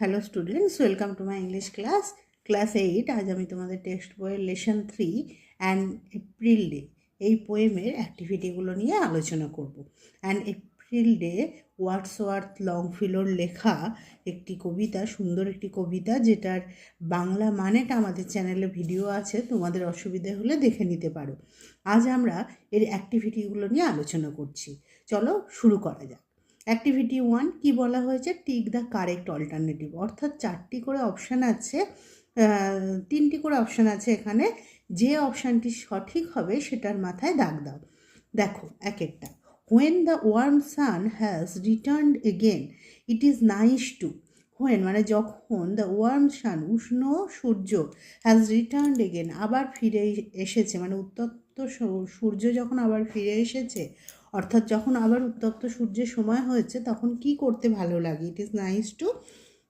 Hello students welcome to my English class class eight আজ আমি তোমাদের টেক্সট বইয়ের lesson three and April day এই পোয়েমের অ্যাক্টিভিটিগুলো নিয়ে আলোচনা করব। অ্যান্ড এপ্রিল ডে ওয়ার্ডসওয়ার্থ লংফিলোর লেখা একটি কবিতা, সুন্দর একটি কবিতা, যেটার বাংলা মানেটা আমাদের চ্যানেলে ভিডিও আছে, তোমাদের অসুবিধে হলে দেখে নিতে পারো। আজ আমরা এর অ্যাক্টিভিটিগুলো নিয়ে আলোচনা করছি। চলো শুরু করা যাক। অ্যাক্টিভিটি ওয়ান কি বলা হয়েছে? টিক দ্য কারেক্ট অল্টারনেটিভ অর্থাৎ চারটি করে অপশান আছে তিনটি করে অপশান আছে এখানে। যে অপশানটি সঠিক হবে, সেটার মাথায় দাগ দাও। দেখো, এক একটা। When the warm sun has return again it is nice to when মানে যখন দ্য ওয়ার্ম সান উষ্ণ সূর্য হ্যাজ রিটার্ন এগেন আবার ফিরে এসেছে। মানে উত্তপ্ত সূর্য যখন আবার ফিরে এসেছে অর্থাৎ যখন আবার উত্তপ্ত সূর্যের সময় হয়েছে, তখন কি করতে ভালো লাগে? It is nice to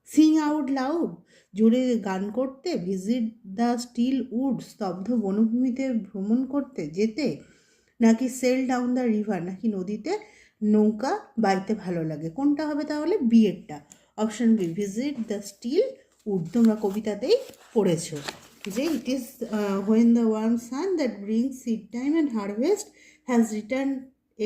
sing out loud জোরে গান করতে ভিজিট দ্য স্টিল উড স্তব্ধ বনভূমিতে ভ্রমণ করতে, যেতে, নাকি সেল ডাউন দ্য রিভার নাকি নদীতে নৌকা বাইতে ভালো লাগে? কোনটা হবে তাহলে? বিয়েরটা option B visit the still wood তোমরা কবিতাতেই পড়েছো। যে it is when the warm sun that bring seed time and harvest has return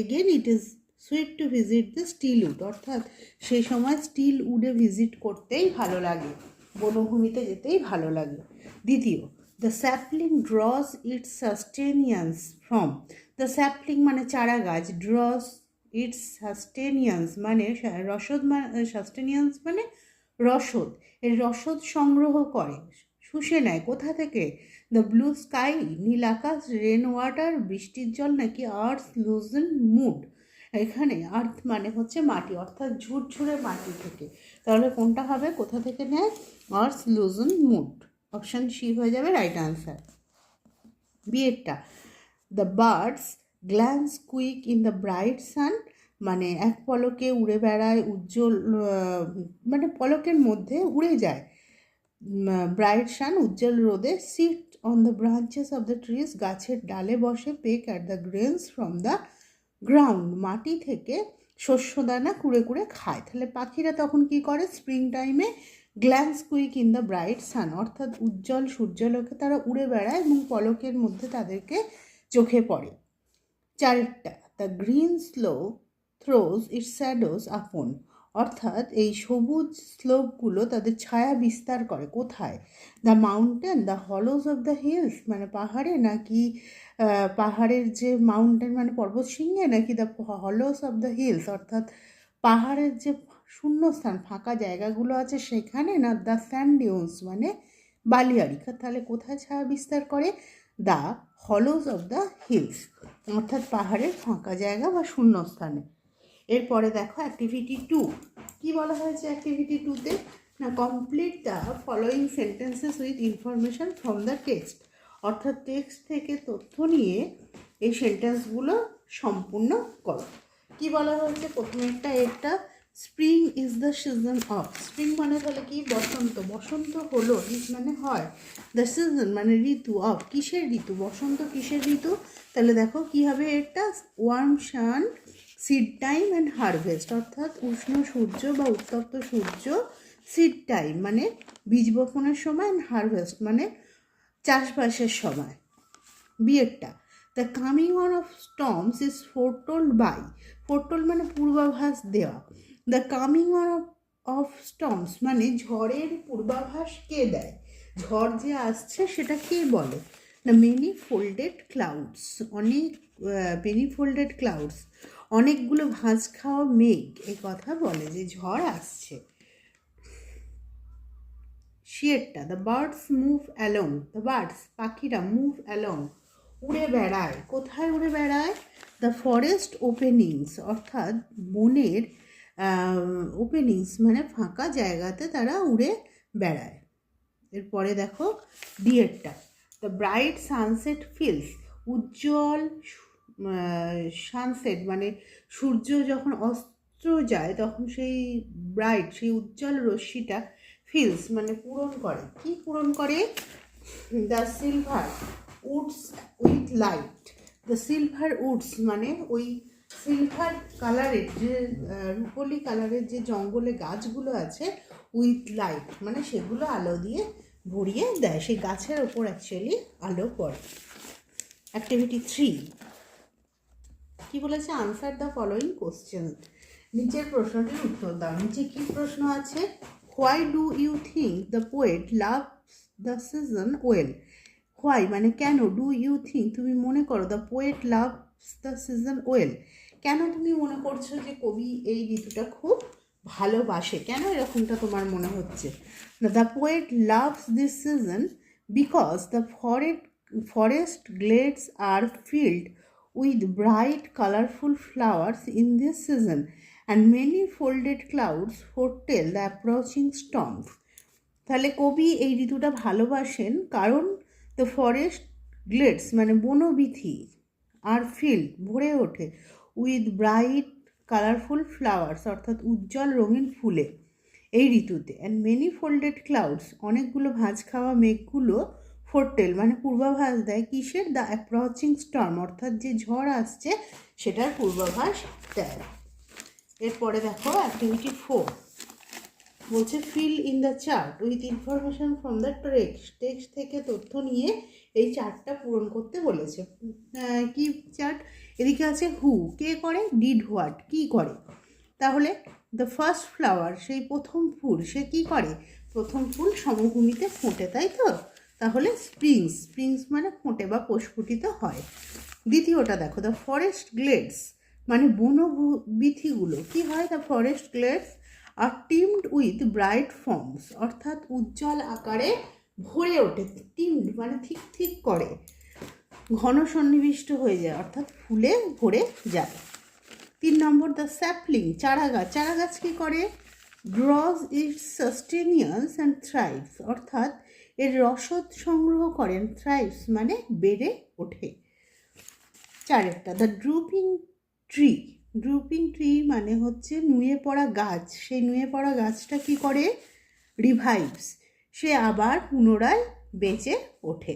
again it is sweet to visit the still wood অর্থাৎ সেই সময় স্টিল উডে ভিজিট করতেই ভালো লাগে। বনভূমিতে যেতেই ভালো লাগে। দ্বিতীয় the sapling draws its sustenance from the sapling মানে চারা গাছ। ড্রজ ইটস সাস্টেনিয়ান্স মানে রসদ সাস্টেনিয়ান্স মানে রসদ। এর রসদ সংগ্রহ করে। শুষে নেয়। কোথা থেকে? দ্য ব্লু স্কাই নীল আকাশ রেন ওয়াটার বৃষ্টির জল নাকি আর্থ লুজেন মুড এখানে আর্থ মানে হচ্ছে মাটি, অর্থাৎ ঝুরঝুরে মাটি থেকে। তাহলে কোনটা হবে? কোথা থেকে নেয়? Earth loosen mould option C হয়ে যাবে right answer বিয়েরটা the birds glance quick in the bright sun মানে এক পলকে উড়ে বেড়ায়, উজ্জ্বল মানে পলকের মধ্যে উড়ে যায়। ব্রাইট সান উজ্জ্বল রোদে sit on the branches of the trees গাছের ডালে বসে peck at the grains from the ground মাটি থেকে শস্যদানা কুড়ে কুড়ে খায়। তাহলে পাখিরা তখন কি করে? স্প্রিং টাইমে glance quick in the bright sun অর্থাৎ উজ্জ্বল সূর্যালোকে তারা উড়ে বেড়ায় এবং পলকের মধ্যে তাদেরকে চোখে পড়ে। চারটা the green slope throws its shadows upon অর্থাৎ এই সবুজ স্লোপগুলো তাদের ছায়া বিস্তার করে। কোথায়? The mountain the hollows of the hills মানে পাহাড়ে নাকি পাহাড়ের যে মাউন্টেন মানে পর্বত সিংহে নাকি the hollows of the hills অর্থাৎ পাহাড়ের যে শূন্যস্থান, ফাঁকা জায়গাগুলো আছে সেখানে না দ্য স্যান্ড ডিউন্স মানে বালিয়াড়ি তাহলে কোথায় ছায়া বিস্তার করে? The hollows of the hills অর্থাৎ পাহাড়ের ফাঁকা জায়গা বা শূন্যস্থানে। এরপরে দেখো অ্যাক্টিভিটি টু কি বলা হয়েছে অ্যাক্টিভিটি টুতে না complete the following sentences with information from the text অর্থাৎ টেক্সট থেকে তথ্য নিয়ে এই সেন্টেন্সগুলো সম্পূর্ণ করো। কি বলা হয়েছে? প্রথমে একটা একটা spring is the season of spring মানে তাহলে কি? বসন্ত। বসন্ত হলো ইজ মানে হয়। দ্য সিজন মানে ঋতু অফ কিসের ঋতু? বসন্ত কিসের ঋতু? তাহলে দেখো কি হবে এটা warm sun seed time and harvest অর্থাৎ উষ্ণ সূর্য বা উত্তপ্ত সূর্য সিড টাইম মানে বীজ বপনের সময় অ্যান্ড হারভেস্ট মানে চাষবাসের সময়। বিয়েরটা the coming on of storms is foretold by foretold মানে পূর্বাভাস দেওয়া। The coming on of of storms মানে ঝড়ের পূর্বাভাস কে দেয়? ঝড় যে আসছে সেটা কে বলে? না মেনি ফোল্ডেড ক্লাউডস অনেক মেনি ফোল্ডেড ক্লাউডস অনেকগুলো ভাঁজ খাওয়া মেঘ এই কথা বলে যে ঝড় আসছে। শিয়েরটা the birds move along the birds পাখিরা মুভ অ্যালং উড়ে বেড়ায়। কোথায় উড়ে বেড়ায়? দ্য ফরেস্ট ওপেনিংস অর্থাৎ বনের ওপেনিংস মানে ফাঁকা জায়গাতে তারা উড়ে বেড়ায়। এরপরে দেখো ডিয়েরটা দ্য ব্রাইট সানসেট ফিলস উজ্জ্বল সানসেট মানে সূর্য যখন অস্ত যায়, তখন সেই ব্রাইট সেই উজ্জ্বল রশ্মিটা ফিলস মানে পূরণ করে। কি পূরণ করে? The silver woods with light the silver woods মানে ওই সিলভার কালারের যে রূপলি কালারের যে জঙ্গলে গাছগুলো আছে উইথ লাইট মানে সেগুলো আলো দিয়ে ভরিয়ে দেয়। সেই গাছের ওপর অ্যাকচুয়ালি আলো পড়ে। অ্যাক্টিভিটি থ্রি কি বলেছে? আনসার দ্য ফলোয়িং কোশ্চেন নিচের প্রশ্নটির উত্তর দাও। নিচে কি প্রশ্ন আছে? Why do you think the poet love the season well why মানে কেন ডু ইউ থিঙ্ক তুমি মনে করো the poet love the season well কেন তুমি মনে করছ যে কবি এই ঋতুটা খুব ভালোবাসে? কেন এরকমটা তোমার মনে হচ্ছে? The poet loves this season because the forest forest glades are filled with bright, colorful flowers in this season and many folded clouds foretell the approaching storms. তাহলে কবি এই ঋতুটা ভালোবাসেন কারণ দ্য ফরেস্ট গ্লেডস মানে বনবিথি আর ফিল্ড ভরে ওঠে উইথ ব্রাইট কালারফুল ফ্লাওয়ার্স অর্থাৎ উজ্জ্বল রঙিন ফুলে এই ঋতুতে অ্যান্ড মেনি ফোল্ডেড ক্লাউডস অনেকগুলো ভাঁজ খাওয়া মেঘগুলো ফোরটেল মানে পূর্বাভাস দেয় কিসের? দ্য অ্যাপ্রোচিং স্টর্ম অর্থাৎ যে ঝড় আসছে, সেটার পূর্বাভাস দেয়। এরপরে দেখো অ্যাক্টিভিটি ফোর বলছে fill in the chart with information from the text text থেকে তথ্য নিয়ে এই চার্টটা পূরণ করতে বলেছে। কি চার্ট এদিকে আছে হু কে করে? ডিড হোয়াট কি করে? তাহলে দ্য ফার্স্ট ফ্লাওয়ার সেই প্রথম ফুল, সে কি করে? প্রথম ফুল সমভূমিতে ফোটে, তাই তো? তাহলে স্প্রিংস স্প্রিংস মানে ফোঁটে বা প্রস্ফুটিত হয়। দ্বিতীয়টা দেখো দ্য ফরেস্ট গ্লেডস মানে বনবিথিগুলো কি হয়? The forest glades are teemed with bright forms অর্থাৎ উজ্জ্বল আকারে ভরে ওঠে টিমড মানে ঠিক ঠিক করে। ঘন সন্নিবিষ্ট হয়ে যায়, অর্থাৎ ফুলে ভরে যায়। তিন নম্বর দ্য স্যাপলিং চারা গাছ চারা গাছ কী করে? Grows is sustains and thrives অর্থাৎ এর রসদ সংগ্রহ করেন থ্রাইভস মানে বেড়ে ওঠে। চারেরটা the drooping tree drooping tree মানে হচ্ছে নুয়ে পড়া গাছ। সেই নুয়ে পড়া গাছটা কি করে? রিভাইভস সে আবার পুনরায় বেঁচে ওঠে।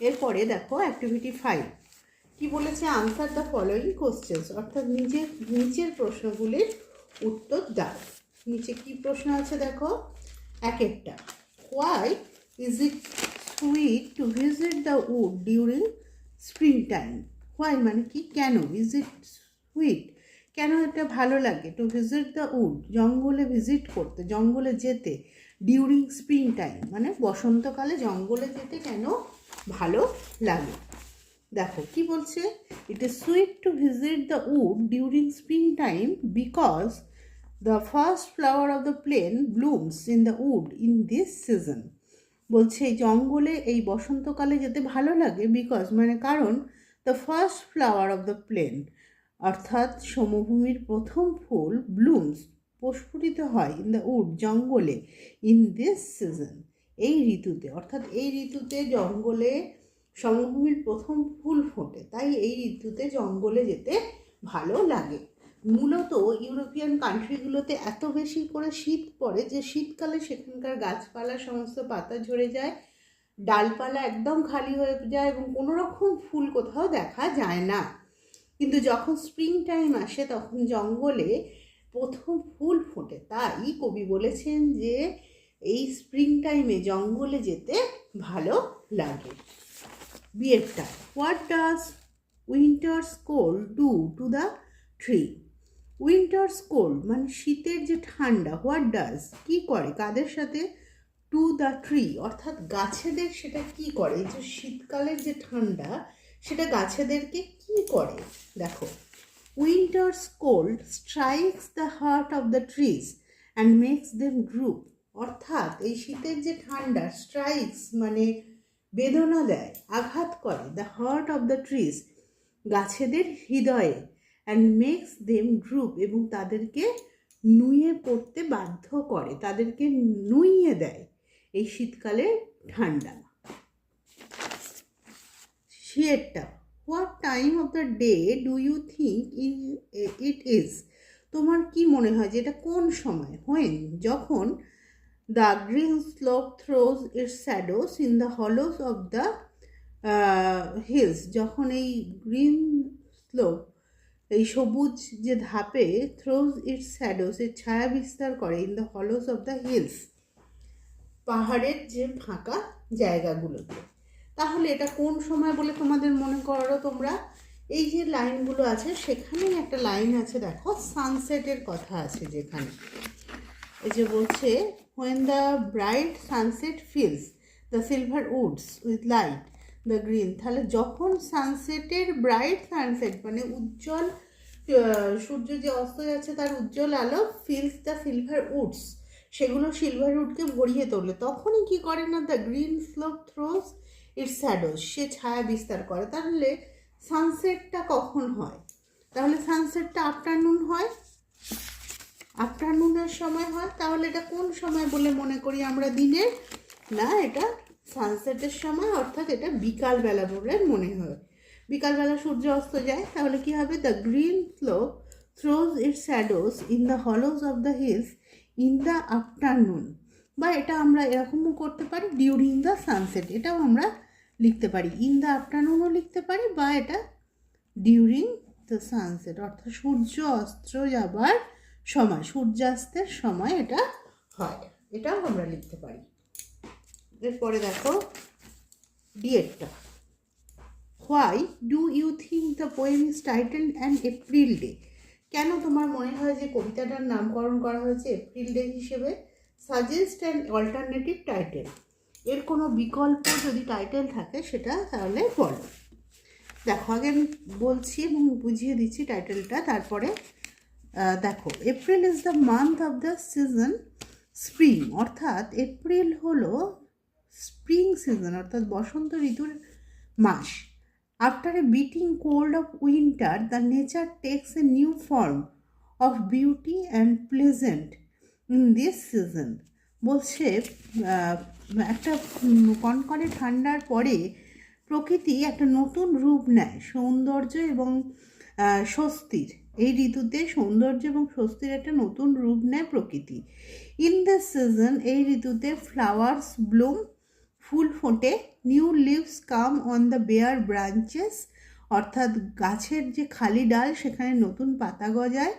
এরপরে দেখো অ্যাক্টিভিটি ফাইভ কি বলেছে? আনসার দ্য ফলোয়িং কোশ্চেন্স অর্থাৎ নিজের, নিচের প্রশ্নগুলির উত্তর দাও। নিচে কি প্রশ্ন আছে দেখো? এক একটা is it sweet to visit the wood during spring time why মানে কি? কেন? ইজ ইট সুইট কেন এটা ভালো লাগে টু ভিজিট দ্য উড জঙ্গলে ভিজিট করতে, জঙ্গলে যেতে ডিউরিং স্প্রিং টাইম মানে বসন্তকালে জঙ্গলে যেতে কেন ভালো লাগে? দেখো, কি বলছে? It is sweet to visit the wood during spring time because the first flower of the plain blooms in the wood in this season বলছে, এই জঙ্গলে এই বসন্তকালে যেতে ভালো লাগে বিকজ মানে কারণ the first flower of the plain অর্থাৎ সমভূমির প্রথম ফুল ব্লুমস প্রস্ফুটিত হয় ইন দ্য উড জঙ্গলে ইন দিস সিজন এই ঋতুতে, অর্থাৎ এই ঋতুতে জঙ্গলে সমভূমির প্রথম ফুল ফোটে, তাই এই ঋতুতে জঙ্গলে যেতে ভালো লাগে। মূলত ইউরোপিয়ান কান্ট্রিগুলোতে এত বেশি করে শীত পড়ে যে শীতকালে সেখানকার গাছপালা, সমস্ত পাতা ঝরে যায়, ডালপালা একদম খালি হয়ে যায় এবং কোনো রকম ফুল কোথাও দেখা যায় না। কিন্তু যখন স্প্রিং টাইম আসে, তখন জঙ্গলে প্রথম ফুল ফোটে। তাই কবি বলেছেন যে এই স্প্রিং টাইমে জঙ্গলে যেতে ভালো লাগে। বিয়েরটা what does winter's cold do to the tree winter's cold মানে শীতের যে ঠান্ডা হোয়াট ডাজ কী করে, কাদের সাথে টু দ্য ট্রি অর্থাৎ গাছেদের সেটা কি করে যে শীতকালের যে ঠান্ডা, সেটা গাছেদেরকে কি করে, দেখো winter's cold strikes the heart of the trees and makes them group অর্থাৎ এই শীতের যে ঠান্ডা স্ট্রাইকস মানে বেদনা দেয়, আঘাত করে the heart of the trees গাছেদের হৃদয়ে অ্যান্ড মেক্স দেম গ্রুপ এবং তাদেরকে নুয়ে পড়তে বাধ্য করে, তাদেরকে নুইয়ে দেয় এই শীতকালে ঠান্ডা। শিয়েরটা what time of the day do you think in it is তোমার কি মনে হয় যে এটা কোন সময়? হোয়েন যখন the green slope throws it shadows in the hollows of the hills যখন এই গ্রিন স্লোপ এই সবুজ যে ধাপে থ্রোজ ইটস শ্যাডোস এর ছায়া বিস্তার করে in the hollows of the hills পাহাড়ের যে ফাঁকা জায়গাগুলোতে। তাহলে এটা কোন সময় বলে তোমাদের মনে করো তোমরা? এই যে লাইনগুলো আছে, সেখানেই একটা লাইন আছে, দেখো সানসেটের কথা আছে যেখানে। এই যে বলছে when the bright sunset fills the silver woods with light the green তাহলে যখন সানসেটের ব্রাইট সানসেট মানে উজ্জ্বল সূর্য যে অস্ত যাচ্ছে তার উজ্জ্বল আলো ফিলস দ্য সিলভার উডস সেগুলো সিলভার উডকে ভরিয়ে তোলে। তখনই কি করে না the green slope throws it shadows সে ছায়া বিস্তার করে। তাহলে সানসেটটা কখন হয়? তাহলে সানসেটটা আফটারনুন হয়। আফটারনুনের সময় হয়। তাহলে এটা কোন সময় বলে মনে করি আমরা দিনের না, এটা সানসেটের সময় অর্থাৎ এটা বিকালবেলা বলে মনে হয়। বিকালবেলা সূর্য অস্ত যায়, তাহলে কি হবে? The green flow throws it shadows in the hollows of the hills in the afternoon বা এটা আমরা এরকমও করতে পারি ডিউরিং দ্য সানসেট এটাও আমরা লিখতে পারি। ইন দ্য আফটারনুনও লিখতে পারি বা এটা ডিউরিং দ্য সানসেট অর্থাৎ সূর্য অস্ত যাবার সময়, সূর্যাস্তের সময় এটা হয়। এটাও আমরা লিখতে পারি। এরপরে দেখো ডিএটটা why do you think the poem is title and April day কেন তোমার মনে হয় যে কবিতাটার নামকরণ করা হয়েছে এপ্রিল ডে হিসেবে? সাজেস্ট অ্যান্ড অল্টারনেটিভ টাইটেল এর কোনো বিকল্প যদি টাইটেল থাকে, সেটা তাহলে বলো। দেখো, আগে আমি বলছি এবং বুঝিয়ে দিচ্ছি টাইটেলটা তারপরে দেখো April is the month of the season spring অর্থাৎ এপ্রিল হলো স্প্রিং সিজন অর্থাৎ বসন্ত ঋতুর মাস after a beating cold of winter the nature takes a new form of beauty and pleasant in this season বলছে একটা কনকনে ঠান্ডার পরে প্রকৃতি একটা নতুন রূপ নেয়, সৌন্দর্য এবং স্বস্তির। এই ঋতুতে সৌন্দর্য এবং স্বস্তির একটা নতুন রূপ নেয় প্রকৃতি। ইন দ্য সিজন এই ঋতুতে ফ্লাওয়ার্স ব্লুম ফুল ফোটে। New leaves come on the bare branches অর্থাৎ গাছের যে খালি ডাল, সেখানে নতুন পাতা গজায়।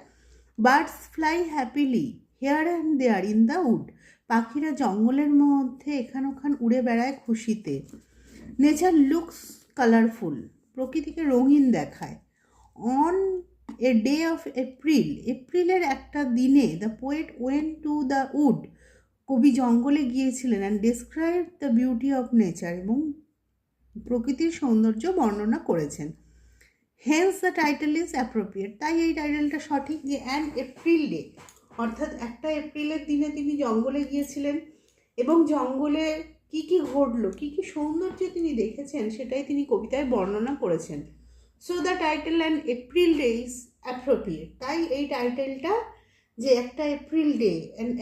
Birds fly happily here and there in the wood পাখিরা জঙ্গলের মধ্যে এখান ওখান উড়ে বেড়ায় খুশিতে। নেচার লুকস কালারফুল প্রকৃতিকে রঙিন দেখায়। On a day of April এপ্রিলের একটা দিনে the poet went to the wood কবি জঙ্গলে গিয়েছিলেন and describe the beauty of nature এবং প্রকৃতির সৌন্দর্য বর্ণনা করেছেন। Hence the title is appropriate তাই এই টাইটেলটা সঠিক যে অ্যান্ড এপ্রিল ডে অর্থাৎ একটা এপ্রিলের দিনে তিনি জঙ্গলে গিয়েছিলেন এবং জঙ্গলে কি কি ঘটলো, কি কি সৌন্দর্য তিনি দেখেছেন সেটাই তিনি কবিতায় বর্ণনা করেছেন। So the title and April day is appropriate তাই এই টাইটেলটা যে একটা এপ্রিল ডে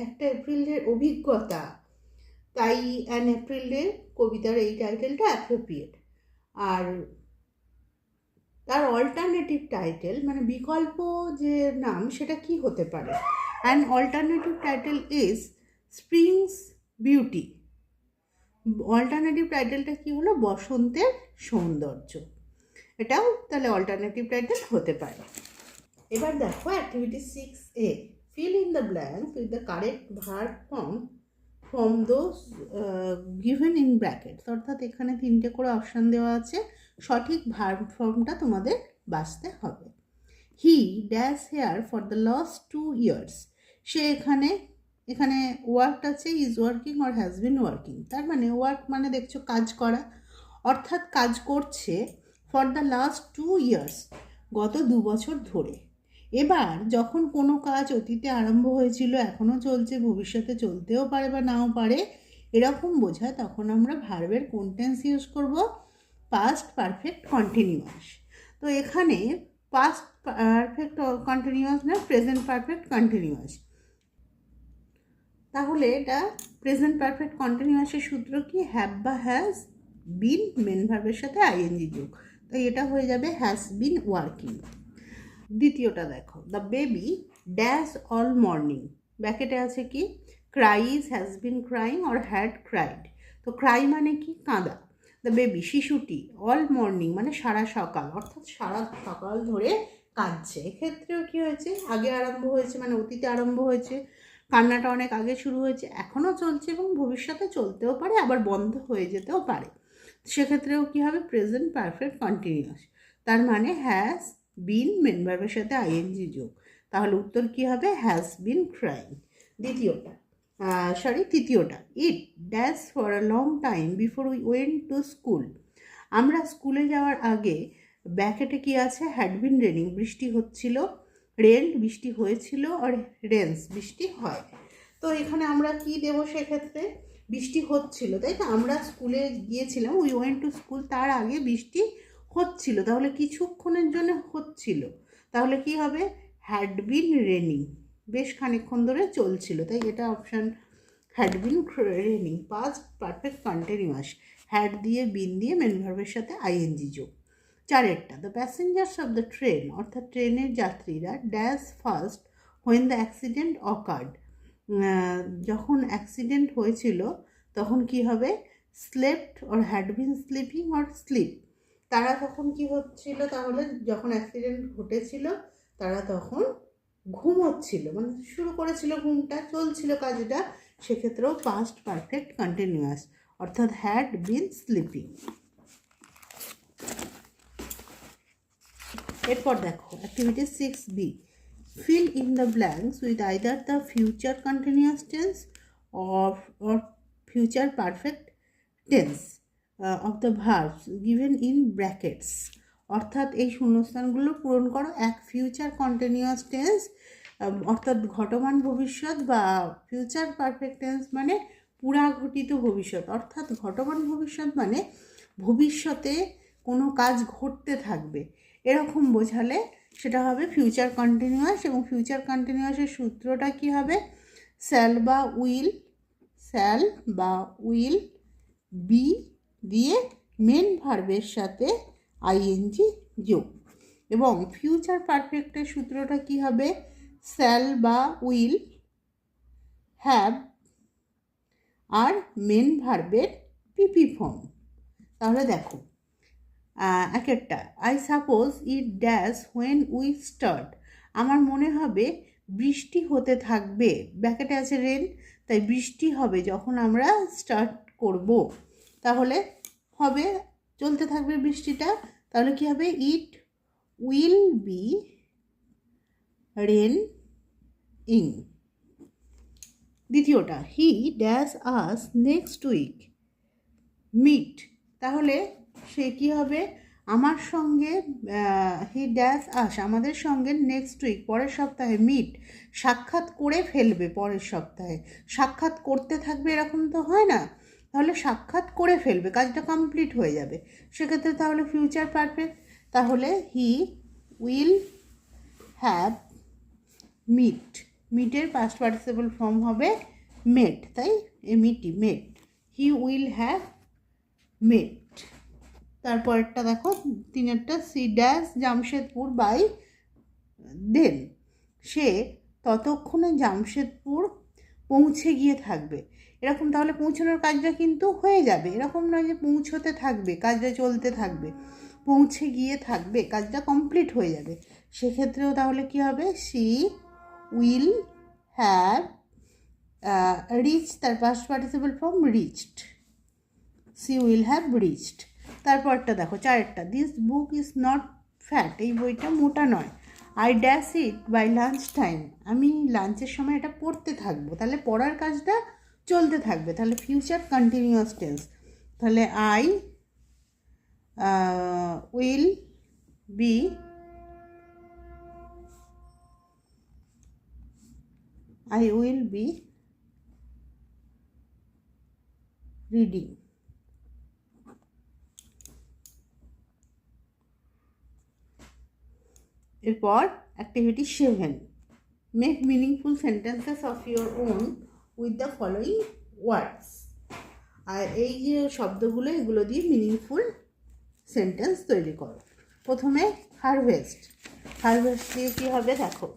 একটা এপ্রিল ডের অভিজ্ঞতা। তাই অ্যান এপ্রিল ডে কবিতার এই টাইটেলটা অ্যাপ্রোপ্রিয়েট আর তার অল্টারনেটিভ টাইটেল মানে বিকল্প যে নাম, সেটা কি হতে পারে? And alternative title is spring's beauty alternative টাইটেলটা কি হলো? বসন্তের সৌন্দর্য। এটাও তাহলে অল্টারনেটিভ টাইটেল হতে পারে। এবার দেখো activity six a fill in the blank with the correct verb form from those given in brackets অর্থাৎ এখানে তিনটে করে অপশান দেওয়া আছে। সঠিক ভার ফর্মটা তোমাদের বাঁচতে হবে। He dash here for the last two years সে এখানে এখানে ওয়ার্ক আছে is working or has been working তার মানে ওয়ার্ক মানে দেখছ কাজ করা। অর্থাৎ কাজ করছে for the last two years গত দু বছর ধরে। এবার যখন কোনো কাজ অতীতে আরম্ভ হয়েছিল, এখনও চলছে, ভবিষ্যতে চলতেও পারে বা নাও পারে, এরকম বোঝায় তখন আমরা ভার্বের কোন টেন্স ইউজ করব পাস্ট পারফেক্ট কন্টিনিউয়াস তো এখানে পাস্ট পারফেক্ট কন্টিনিউয়াস না প্রেজেন্ট পারফেক্ট কন্টিনিউয়াস তাহলে এটা প্রেজেন্ট পারফেক্ট কন্টিনিউয়াসের সূত্র কি? হ্যাভ বা হ্যাজ বিন মেন ভার্বের সাথে আইএনজি যোগ। তো এটা হয়ে যাবে হ্যাজ বিন ওয়ার্কিং দ্বিতীয়টা দেখো। The baby dash all morning ব্যাকেটে আছে কি? Cries has been crying or had cried তো ক্রাই মানে কি? কাঁদা। দ্য বেবি শিশুটি অল মর্নিং মানে সারা সকাল, অর্থাৎ সারা সকাল ধরে কাঁদছে। এক্ষেত্রেও কী হয়েছে? আগে আরম্ভ হয়েছে মানে অতীতে আরম্ভ হয়েছে। কান্নাটা অনেক আগে শুরু হয়েছে, এখনও চলছে এবং ভবিষ্যতে চলতেও পারে, আবার বন্ধ হয়ে যেতেও পারে। সেক্ষেত্রেও কী হবে? প্রেজেন্ট পারফেক্ট কন্টিনিউয়াস তার মানে হ্যাজ বিন মেনভার্বের সাথে আইএনজি যোগ। তাহলে উত্তর কী হবে? হ্যাজ বিন ক্রাইং দ্বিতীয়টা sorry তৃতীয়টা it dash for a long time before we went to school আমরা স্কুলে যাওয়ার আগে ব্যাকেটে কি আছে? হ্যাড বিন রেনিং বৃষ্টি হচ্ছিল রেন বৃষ্টি হয়েছিল আর রেন্স বৃষ্টি হয়। তো এখানে আমরা কি দেবো সেক্ষেত্রে? বৃষ্টি হচ্ছিল, তাই তো আমরা স্কুলে গিয়েছিলাম উই ওয়েন টু স্কুল তার আগে বৃষ্টি হচ্ছিল, তাহলে কিছুক্ষণের জন্য হচ্ছিল। তাহলে কি হবে? হ্যাড বিন রেনিং বেশ খানিকক্ষণ ধরে চলছিল, তাই এটা option had been raining past perfect continuous had দিয়ে বিন দিয়ে মেন ভার্বের সাথে আইএনজি যোগ। চারেরটা the passengers of the train অর্থাৎ ট্রেনের যাত্রীরা dash first when the accident occurred যখন অ্যাক্সিডেন্ট হয়েছিল, তখন কি হবে? Slept or had been sleeping or sleep তারা তখন কি হচ্ছিল তাহলে যখন অ্যাক্সিডেন্ট ঘটেছিল তারা তখন ঘুমোচ্ছিল মানে শুরু করেছিল ঘুমটা চলছিল কাজটা সেক্ষেত্রেও পাস্ট পারফেক্ট কন্টিনিউয়াস অর্থাৎ হ্যাড বিন স্লিপিং এরপর দেখো activity six B fill in the blanks with either the future continuous tense or, or future perfect tense. Of the verbs given in brackets অর্থাৎ এই শূন্যস্থানগুলো পূরণ করো এক ফিউচার কন্টিনিউয়াস টেন্স অর্থাৎ ঘটমান ভবিষ্যৎ বা ফিউচার পারফেক্ট টেন্স মানে পুরাঘটিত ভবিষ্যৎ। অর্থাৎ ঘটমান ভবিষ্যৎ মানে ভবিষ্যতে কোনো কাজ ঘটতে থাকবে। এরকম বোঝালে সেটা হবে ফিউচার কন্টিনিউয়াস এবং ফিউচার কন্টিনিউয়াসের সূত্রটা কি হবে? স্যাল বা উইল স্যাল বা উইল বি দিয়ে মেন ভার্বের সাথে আইএনজি যোগ। এবং ফিউচার পারফেক্টের সূত্রটা কি হবে? স্যাল বা উইল হ্যাভ আর মেন ভার্বের পিপি ফর্ম তাহলে দেখো এক একটা। I suppose it dash when we start আমার মনে হবে বৃষ্টি হতে থাকবে। ব্যাকেটে আছে রেন তাই বৃষ্টি হবে যখন আমরা স্টার্ট করব। তাহলে হবে, চলতে থাকবে বৃষ্টিটা, তাহলে কি হবে? It will be raining দ্বিতীয়টা he dash us next week meet তাহলে সে কী হবে? আমার সঙ্গে হি ড্যাশ আস আমাদের সঙ্গে নেক্সট উইক পরের সপ্তাহে মিট সাক্ষাৎ করে ফেলবে পরের সপ্তাহে। সাক্ষাৎ করতে থাকবে এরকম তো হয় না। তাহলে সাক্ষাৎ করে ফেলবে, কাজটা কমপ্লিট হয়ে যাবে। সেক্ষেত্রে তাহলে ফিউচার পারফেক্ট তাহলে হি উইল হ্যাভ মিট মিটের পাস্ট পার্টিসিপল ফর্ম হবে মেট তাই? এমিটি মেট হি উইল হ্যাভ মেট তারপরেরটা দেখো, তিনেরটা she dash Jamshedpur by then সে ততক্ষণে জামশেদপুর পৌঁছে গিয়ে থাকবে। এরকম তাহলে পৌঁছানোর কাজটা কিন্তু হয়ে যাবে। এরকম নয় যে পৌঁছতে থাকবে, কাজটা চলতে থাকবে, পৌঁছে গিয়ে থাকবে, কাজটা কমপ্লিট হয়ে যাবে। সেক্ষেত্রেও তাহলে কি হবে? সি উইল হ্যাভ রিচ তার past participle form reached she will have reached তারপরটা দেখো, চারেরটা। This book is not fat এই বইটা মোটা নয়। I dash it by lunch time আমি লাঞ্চের সময় এটা পড়তে থাকব। তাহলে পড়ার কাজটা চলতে থাকবে। তাহলে ফিউচার কন্টিনিউয়াস টেন্স তাহলে I will be I will be reading এরপর activity seven. Make meaningful sentences of your own with the following words আর এই যে শব্দগুলো, এগুলো দিয়ে মিনিংফুল সেন্টেন্স তৈরি করো। প্রথমে হারভেস্ট হারভেস্ট দিয়ে কী হবে দেখো।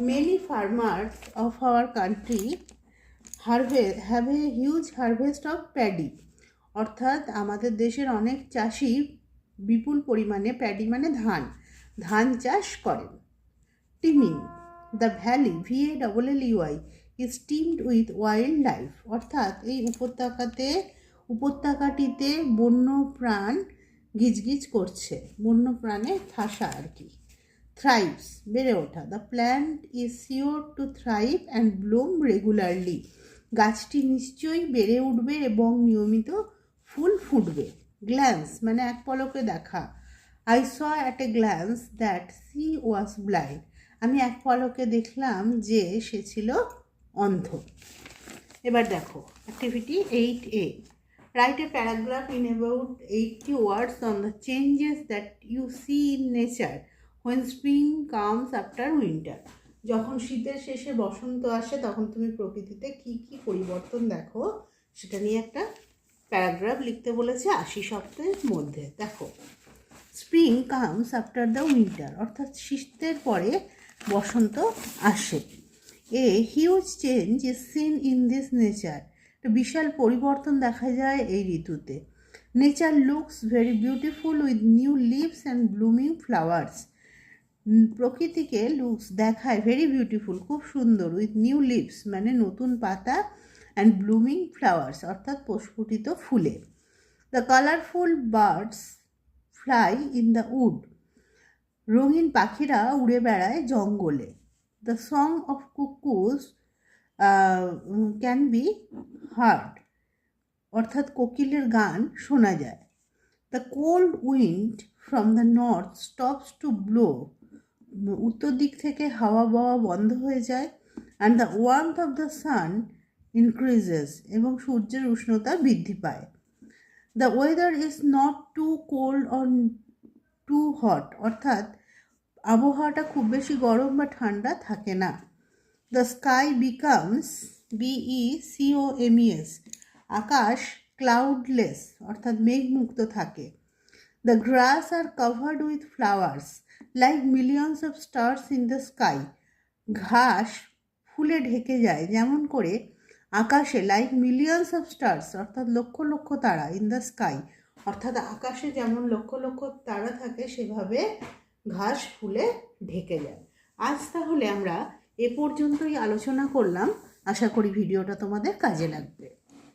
Many farmers of our country হারভে have a huge harvest of paddy অর্থাৎ আমাদের দেশের অনেক চাষি বিপুল পরিমাণে প্যাডি মানে ধান। ধান চাষ করেন। Teeming the valley V A double L UI is teemed with wild life অর্থাৎ এই উপত্যকাতে, উপত্যকাটিতে বন্য প্রাণ গিজগিজ করছে বন্য প্রাণে ঠাসা আর কি। থ্রাইভস বেড়ে ওঠা। The plant is sure to thrive and bloom regularly গাছটি নিশ্চয়ই বেড়ে উঠবে এবং নিয়মিত ফুল ফুটবে। গ্ল্যান্স মানে এক পলকে দেখা। I saw at a glance that she was blind আমি এক পলকে দেখলাম যে সে ছিল অন্ধ। এবার দেখো activity eight A write a paragraph in about eighty words on the changes that you see in nature when spring comes after winter যখন শীতের শেষে বসন্ত আসে, তখন তুমি প্রকৃতিতে কি কি পরিবর্তন দেখো, সেটা নিয়ে একটা প্যারাগ্রাফ লিখতে বলেছে আশি সপ্তাহের মধ্যে। দেখো spring comes after the winter অর্থাৎ শীতের পরে বসন্ত আসে। A huge change is seen in this nature একটা বিশাল পরিবর্তন দেখা যায় এই ঋতুতে। Nature looks very beautiful with new leaves and blooming flowers প্রকৃতিকে লুকস দেখায় ভেরি বিউটিফুল খুব সুন্দর উইথ নিউ লিভস মানে নতুন পাতা অ্যান্ড ব্লুমিং ফ্লাওয়ার্স অর্থাৎ প্রস্ফুটিত ফুলে। The colourful birds fly in the wood রঙিন পাখিরা উড়ে বেড়ায় জঙ্গলে। The song of cuckoos can be heard অর্থাৎ কোকিলের গান শোনা যায়। The cold wind from the north stops to blow উত্তর দিক থেকে হাওয়া বাওয়া বন্ধ হয়ে যায় and the warmth of the sun increases এবং সূর্যের উষ্ণতা বৃদ্ধি পায়। The weather is not too cold or too hot অর্থাৎ আবহাওয়াটা খুব বেশি গরম বা ঠান্ডা থাকে না। The sky becomes B E C O M E S Akash cloudless অর্থাৎ মেঘমুক্ত থাকে। The grass are covered with flowers like millions of stars in the sky ঘাস ফুলে ঢেকে যায়, যেমন করে আকাশে লাইক মিলিয়নস অফ স্টার্স অর্থাৎ লক্ষ লক্ষ তারা ইন দ্য স্কাই অর্থাৎ আকাশে যেমন লক্ষ লক্ষ তারা থাকে, সেভাবে ঘাস ফুলে ঢেকে যায়। আজ তাহলে আমরা এ পর্যন্তই আলোচনা করলাম। আশা করি ভিডিওটা তোমাদের কাজে লাগবে।